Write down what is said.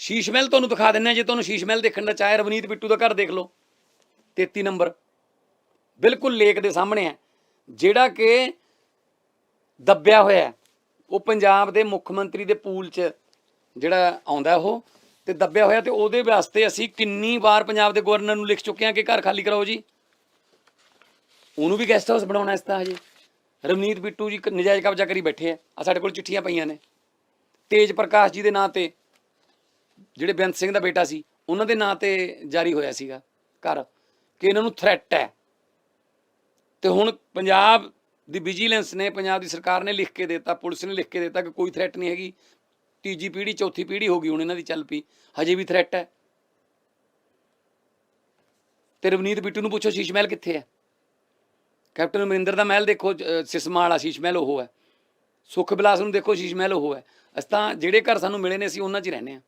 ਸ਼ੀਸ਼ ਮਹਿਲ ਤੁਹਾਨੂੰ ਦਿਖਾ ਦਿੰਨੇ ਆ ਜੇ ਤੁਹਾਨੂੰ ਸ਼ੀਸ਼ ਮਹਿਲ ਦੇਖਣ ਦਾ ਚਾਹੇ ਰਵਨੀਤ ਬਿੱਟੂ ਦਾ ਘਰ ਦੇਖ ਲਓ। 33 ਨੰਬਰ। ਬਿਲਕੁਲ ਲੇਕ ਦੇ ਸਾਹਮਣੇ ਹੈ। ਜਿਹੜਾ ਕਿ ਦੱਬਿਆ ਹੋਇਆ ਹੈ। ਉਹ ਪੰਜਾਬ ਦੇ ਮੁੱਖ ਮੰਤਰੀ ਦੇ ਪੂਲ 'ਚ ਜਿਹੜਾ ਆਉਂਦਾ ਉਹ ਤੇ ਦੱਬਿਆ ਹੋਇਆ ਤੇ ਉਹਦੇ ਵਾਸਤੇ ਅਸੀਂ ਕਿੰਨੀ ਵਾਰ ਪੰਜਾਬ ਦੇ ਗਵਰਨਰ ਨੂੰ ਲਿਖ ਚੁੱਕੇ ਹਾਂ ਕਿ ਘਰ ਖਾਲੀ ਕਰਾਓ ਜੀ। ਉਹਨੂੰ ਵੀ ਗੈਸਟ ਹਾਊਸ ਬਣਾਉਣਾ ਇਸ ਤਾਂ ਹਜੇ। ਰਵਨੀਤ ਬਿੱਟੂ ਜੀ ਨਜਾਇਜ਼ ਕਬਜ਼ਾ ਕਰੀ ਬੈਠੇ ਆ। ਆ ਸਾਡੇ ਕੋਲ ਚਿੱਠੀਆਂ ਪਈਆਂ ਨੇ। ਤੇਜ ਪ੍ਰਕਾਸ਼ ਜੀ ਦੇ ਨਾਂ ਤੇ ਜਿਹੜੇ ਬੇਅੰਤ ਸਿੰਘ ਦਾ ਬੇਟਾ ਸੀ, ਉਹਨਾਂ ਦੇ ਨਾਂ ਤੇ ਜਾਰੀ ਹੋਇਆ ਸੀਗਾ ਘਰ, ਕਿ ਇਹਨਾਂ ਨੂੰ ਥ੍ਰੈਟ ਹੈ। ਤੇ ਹੁਣ ਪੰਜਾਬ ਦੀ ਵਿਜੀਲੈਂਸ ਨੇ, ਪੰਜਾਬ ਦੀ ਸਰਕਾਰ ਨੇ ਲਿਖ ਕੇ ਦਿੱਤਾ, ਪੁਲਿਸ ਨੇ ਲਿਖ ਕੇ ਦਿੱਤਾ ਕਿ ਕੋਈ ਥ੍ਰੈਟ ਨਹੀਂ ਹੈਗੀ। ਤੀਜੀ ਪੀੜ੍ਹੀ, ਚੌਥੀ ਪੀੜ੍ਹੀ ਹੋ ਗਈ ਹੁਣ ਇਹਨਾਂ ਦੀ ਚੱਲ ਪਈ, ਹਜੇ ਵੀ ਥ੍ਰੈਟ ਹੈ। ਤੇ ਰਵਨੀਤ ਬਿੱਟੂ ਨੂੰ ਪੁੱਛੋ, ਸ਼ੀਸ਼ ਮਹਿਲ ਕਿੱਥੇ ਹੈ? ਕੈਪਟਨ ਅਮਰਿੰਦਰ ਦਾ ਮਹਿਲ ਦੇਖੋ, ਅਹ, ਸਿਸਮਾ ਵਾਲਾ ਸ਼ੀਸ਼ ਮਹਿਲ ਉਹ ਹੈ। ਸੁਖ ਬਿਲਾਸ ਨੂੰ ਦੇਖੋ, ਸ਼ੀਸ਼ ਮਹਿਲ ਉਹ ਹੈ। ਅਸੀਂ ਤਾਂ ਜਿਹੜੇ ਘਰ ਸਾਨੂੰ ਮਿਲੇ ਨੇ, ਅਸੀਂ ਉਹਨਾਂ 'ਚ ਹੀ ਰਹਿੰਦੇ ਹਾਂ।